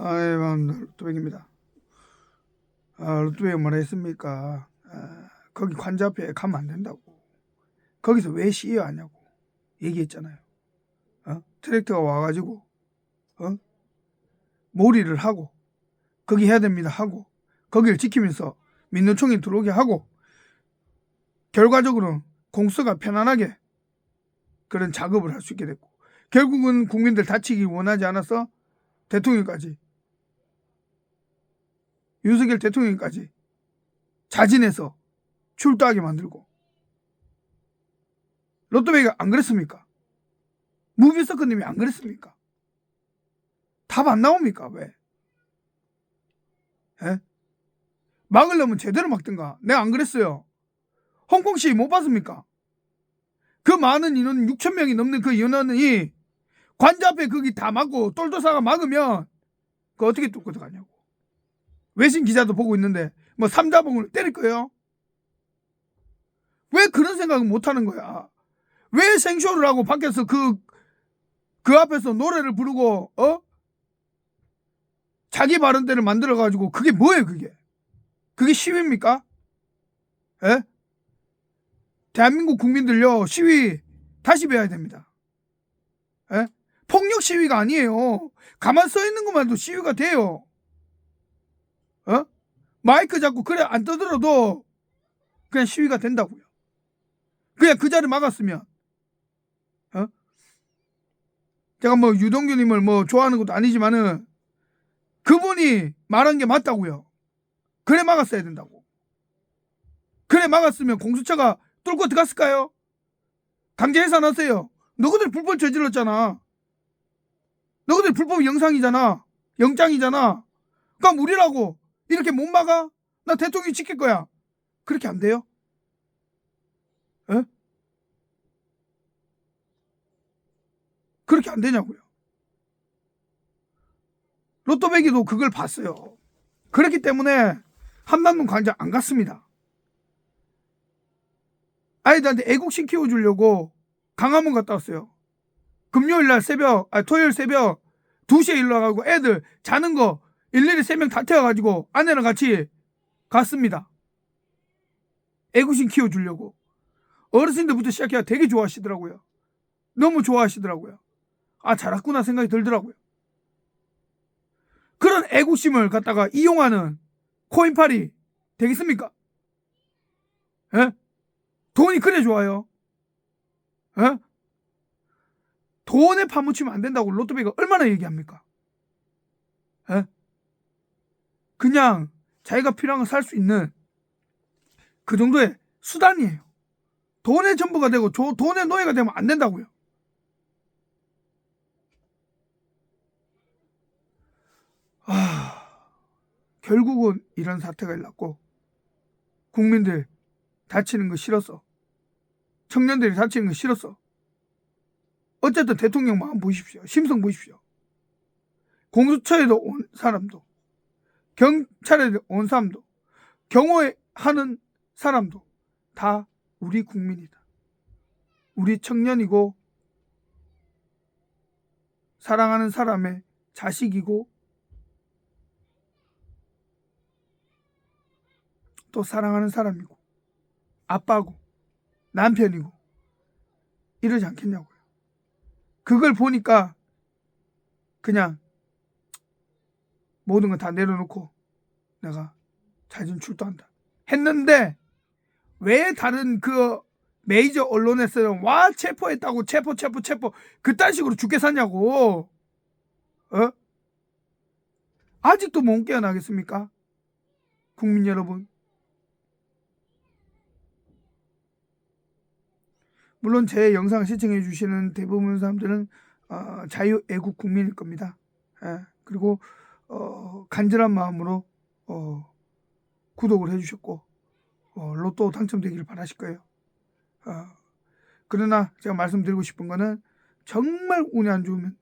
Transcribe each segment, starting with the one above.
아이. 로또백입니다. 아, 로또백이 뭐라 했습니까? 아, 거기 관자 앞에 가면 안 된다고. 거기서 왜 시위 하냐고 얘기했잖아요. 어? 트랙터가 와가지고, 어? 몰이를 하고, 거기 해야 됩니다 하고, 거기를 지키면서 민노총이 들어오게 하고, 결과적으로 공수가 편안하게 그런 작업을 할 수 있게 됐고, 결국은 국민들 다치기 원하지 않아서 대통령까지 윤석열 대통령까지 자진해서 출두하게 만들고 로또베이가 안 그랬습니까? 무비서커님이 안 그랬습니까? 답 안 나옵니까? 왜? 에? 막으려면 제대로 막든가. 내가 안 그랬어요. 홍콩시 못 봤습니까? 그 많은 인원 6천 명이 넘는 그 인원이 관자 앞에 거기 다 막고 똘똘사가 막으면 그 어떻게 뚫고 들어가냐고. 외신 기자도 보고 있는데 뭐 삼자봉을 때릴 거예요? 왜 그런 생각을 못 하는 거야? 왜 생쇼를 하고 밖에서 그, 그 앞에서 노래를 부르고, 어? 자기 발언대를 만들어 가지고 그게 뭐예요, 그게? 그게 시위입니까? 예? 대한민국 국민들요, 시위 다시 배워야 됩니다. 예? 폭력 시위가 아니에요. 가만 서 있는 것만 해도 시위가 돼요. 어? 마이크 잡고 그래 안 떠들어도 그냥 시위가 된다고요. 그냥 그 자리 막았으면 어? 제가 뭐 유동규님을 뭐 좋아하는 것도 아니지만은 그분이 말한 게 맞다고요. 그래 막았어야 된다고. 그래 막았으면 공수처가 뚫고 들어갔을까요? 강제 해산하세요. 너희들 불법 저질렀잖아. 너희들 불법 영상이잖아. 영장이잖아. 그럼 우리라고 이렇게 못 막아? 나 대통령 지킬 거야. 그렇게 안 돼요? 에? 그렇게 안 되냐고요. 로또배기도 그걸 봤어요. 그렇기 때문에 한남동 관장 안 갔습니다. 아이들한테 애국심 키워주려고 강화문 갔다 왔어요. 금요일 날 새벽, 아, 토요일 새벽 2시에 일어나가고 애들 자는 거 일일이 세 명 다 태워가지고 아내랑 같이 갔습니다. 애구심 키워주려고. 어르신들부터 시작해야 되게 좋아하시더라고요. 너무 좋아하시더라고요. 아, 잘했구나 생각이 들더라고요. 그런 애구심을 갖다가 이용하는 코인팔이 되겠습니까? 예? 돈이 그래 좋아요. 예? 돈에 파묻히면 안 된다고 로또베이가 얼마나 얘기합니까? 예? 그냥 자기가 필요한 걸 살 수 있는 그 정도의 수단이에요. 돈의 전부가 되고 조- 돈의 노예가 되면 안 된다고요. 아, 결국은 이런 사태가 일어났고 국민들 다치는 거 싫었어. 청년들이 다치는 거 싫었어. 어쨌든 대통령 마음 보십시오. 심성 보십시오. 공수처에도 온 사람도 경찰에 온 사람도 경호하는 사람도 다 우리 국민이다. 우리 청년이고 사랑하는 사람의 자식이고 또 사랑하는 사람이고 아빠고 남편이고 이러지 않겠냐고요. 그걸 보니까 그냥 모든 걸다 내려놓고 내가 자진 출두한다. 했는데 왜 다른 그 메이저 언론에서는 와 체포했다고 체포 체포 체포 그딴 식으로 죽게 사냐고 어? 아직도 못 깨어나겠습니까? 국민 여러분 물론 제 영상 시청해 주시는 대부분 사람들은 어, 자유 애국 국민일 겁니다. 예, 그리고 어, 간절한 마음으로 어, 구독을 해주셨고 어, 로또 당첨되기를 바라실 거예요. 어, 그러나 제가 말씀드리고 싶은 거는 정말 운이 안 좋으면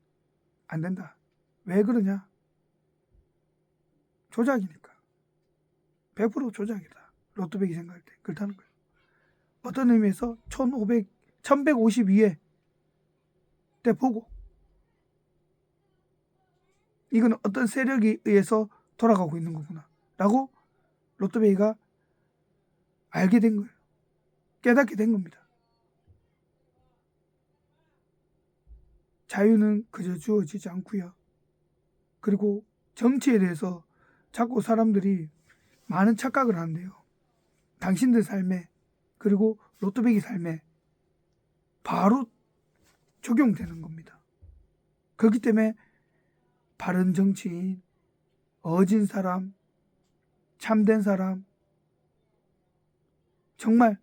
안 된다. 왜 그러냐? 조작이니까. 100% 조작이다. 로또백이 생각할 때 그렇다는 거예요. 어떤 의미에서 1500, 1152에 때 보고 이거는 어떤 세력에 의해서 돌아가고 있는 거구나. 라고 로또베이가 알게 된 거예요. 깨닫게 된 겁니다. 자유는 그저 주어지지 않고요. 그리고 정치에 대해서 자꾸 사람들이 많은 착각을 하는데요. 당신들 삶에 그리고 로또베기 삶에 바로 적용되는 겁니다. 그렇기 때문에 바른 정치인, 어진 사람, 참된 사람, 정말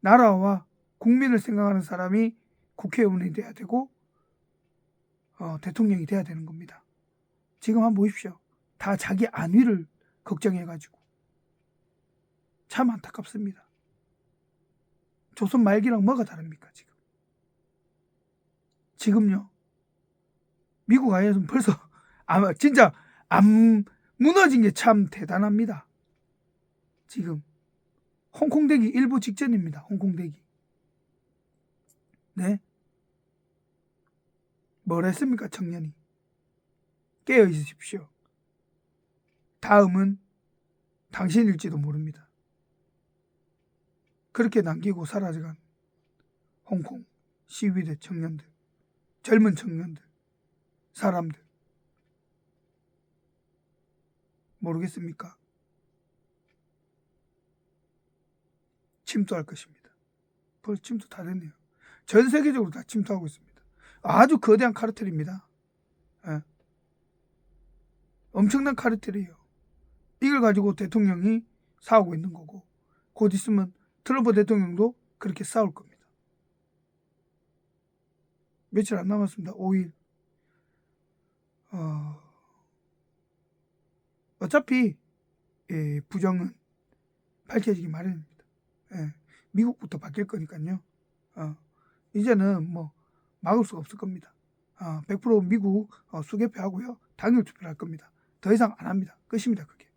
나라와 국민을 생각하는 사람이 국회의원이 돼야 되고 어, 대통령이 돼야 되는 겁니다. 지금 한번 보십시오. 다 자기 안위를 걱정해가지고 참 안타깝습니다. 조선 말기랑 뭐가 다릅니까 지금? 지금요. 미국 아니었으면 벌써 아마 진짜 안 무너진 게 참 대단합니다. 지금 홍콩대기 일부 직전입니다. 홍콩대기. 네. 뭘 했습니까 청년이? 깨어 있으십시오. 다음은 당신일지도 모릅니다. 그렇게 남기고 사라져간 홍콩 시위대 청년들, 젊은 청년들, 사람들. 모르겠습니까? 침투할 것입니다. 벌써 침투 다 됐네요. 전 세계적으로 다 침투하고 있습니다. 아주 거대한 카르텔입니다. 예. 엄청난 카르텔이에요. 이걸 가지고 대통령이 싸우고 있는 거고 곧 있으면 트럼프 대통령도 그렇게 싸울 겁니다. 며칠 안 남았습니다. 5일. 어, 어차피 예, 부정은 밝혀지기 마련입니다. 예, 미국부터 바뀔 거니까요. 어, 이제는 뭐 막을 수 없을 겁니다. 어, 100% 미국 어, 수개표하고요. 당일 투표를 할 겁니다. 더 이상 안 합니다. 끝입니다. 그게.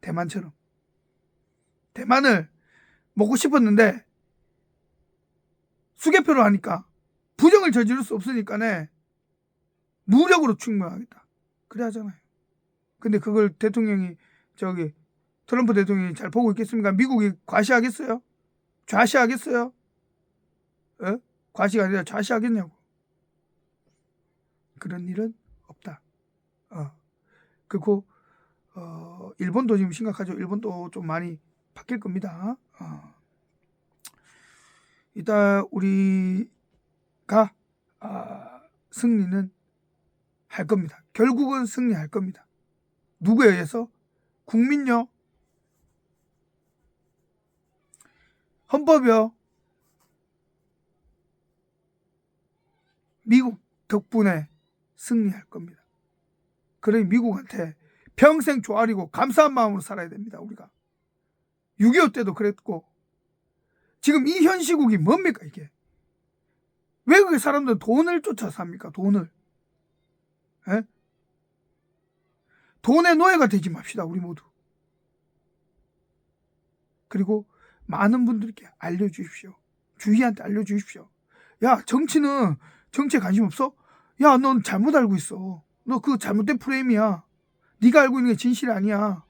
대만처럼. 대만을 먹고 싶었는데 수개표를 하니까 부정을 저지를 수 없으니까 네 무력으로 충분하겠다. 그래 하잖아요. 근데 그걸 대통령이 저기 트럼프 대통령이 잘 보고 있겠습니까? 미국이 과시하겠어요? 좌시하겠어요? 어? 과시가 아니라 좌시하겠냐고. 그런 일은 없다. 어. 그리고 어, 일본도 지금 심각하죠. 일본도 좀 많이 바뀔 겁니다. 어. 이따 우리가 아, 승리는 할 겁니다. 결국은 승리할 겁니다. 누구에 의해서? 국민요. 헌법이요. 미국 덕분에 승리할 겁니다. 그러니 미국한테 평생 조아리고 감사한 마음으로 살아야 됩니다. 우리가 6.25 때도 그랬고 지금 이 현 시국이 뭡니까 이게? 왜 그 사람들은 돈을 쫓아 삽니까? 돈을. 에? 돈의 노예가 되지 맙시다. 우리 모두. 그리고 많은 분들께 알려주십시오. 주위한테 알려주십시오. 야 정치는 정치에 관심 없어? 야 넌 잘못 알고 있어. 너 그 잘못된 프레임이야. 네가 알고 있는 게 진실이 아니야.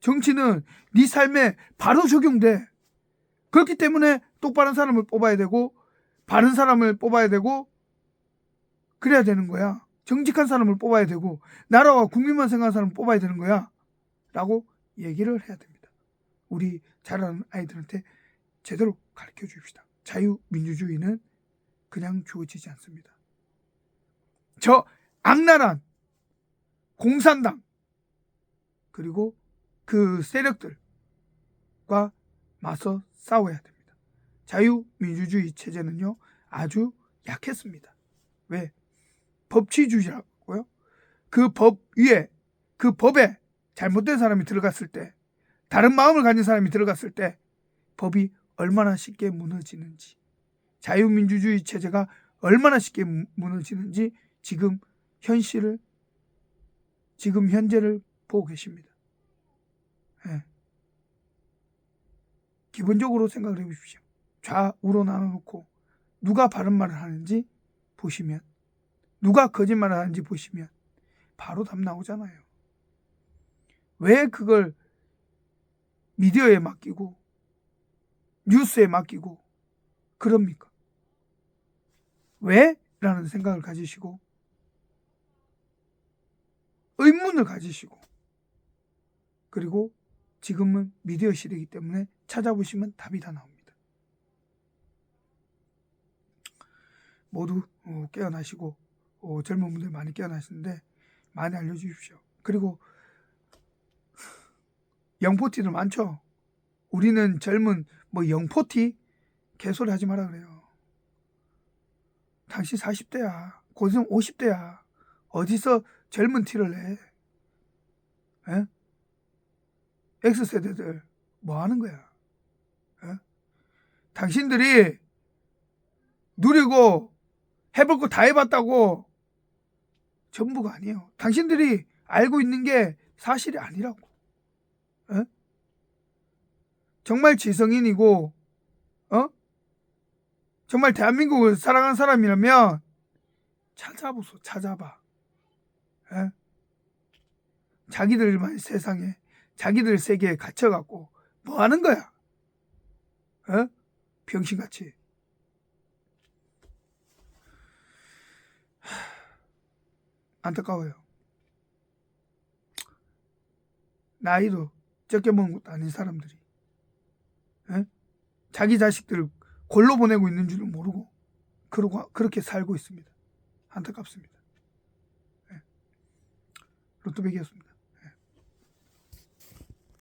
정치는 네 삶에 바로 적용돼. 그렇기 때문에 똑바른 사람을 뽑아야 되고 바른 사람을 뽑아야 되고 그래야 되는 거야. 정직한 사람을 뽑아야 되고 나라와 국민만 생각하는 사람을 뽑아야 되는 거야. 라고 얘기를 해야 됩니다. 우리 자라는 아이들한테 제대로 가르쳐 줍시다. 자유민주주의는 그냥 주어지지 않습니다. 저 악랄한 공산당 그리고 그 세력들과 맞서 싸워야 됩니다. 자유민주주의 체제는요 아주 약했습니다. 왜? 법치주의라고요. 그 법 위에 그 법에 잘못된 사람이 들어갔을 때 다른 마음을 가진 사람이 들어갔을 때 법이 얼마나 쉽게 무너지는지 자유민주주의 체제가 얼마나 쉽게 무너지는지 지금 현실을 지금 현재를 보고 계십니다. 네. 기본적으로 생각을 해보십시오. 좌우로 나눠놓고 누가 바른 말을 하는지 보시면 누가 거짓말을 하는지 보시면 바로 답 나오잖아요. 왜 그걸 미디어에 맡기고 뉴스에 맡기고 그럽니까? 왜? 라는 생각을 가지시고 의문을 가지시고 그리고 지금은 미디어 시대이기 때문에 찾아보시면 답이 다 나옵니다. 모두 어, 깨어나시고 어, 젊은 분들 많이 깨어나시는데 많이 알려주십시오. 그리고 영포티들 많죠. 우리는 젊은 뭐 영포티 개소리 하지 마라 그래요. 당신 40대야. 고생 50대야. 어디서 젊은 티를 내? 에? X세대들 뭐 하는 거야? 에? 당신들이 누리고 해볼 거 다 해봤다고 전부가 아니에요. 당신들이 알고 있는 게 사실이 아니라고. 에? 정말 지성인이고, 어? 정말 대한민국을 사랑하는 사람이라면 찾아보소, 찾아봐. 에? 자기들만 세상에, 자기들 세계에 갇혀갖고 뭐 하는 거야? 어? 병신같이. 안타까워요. 나이도 적게 먹은 것도 아닌 사람들이 에? 자기 자식들을 골로 보내고 있는 줄을 모르고 그러고 그렇게 살고 있습니다. 안타깝습니다. 예. 로또백이었습니다.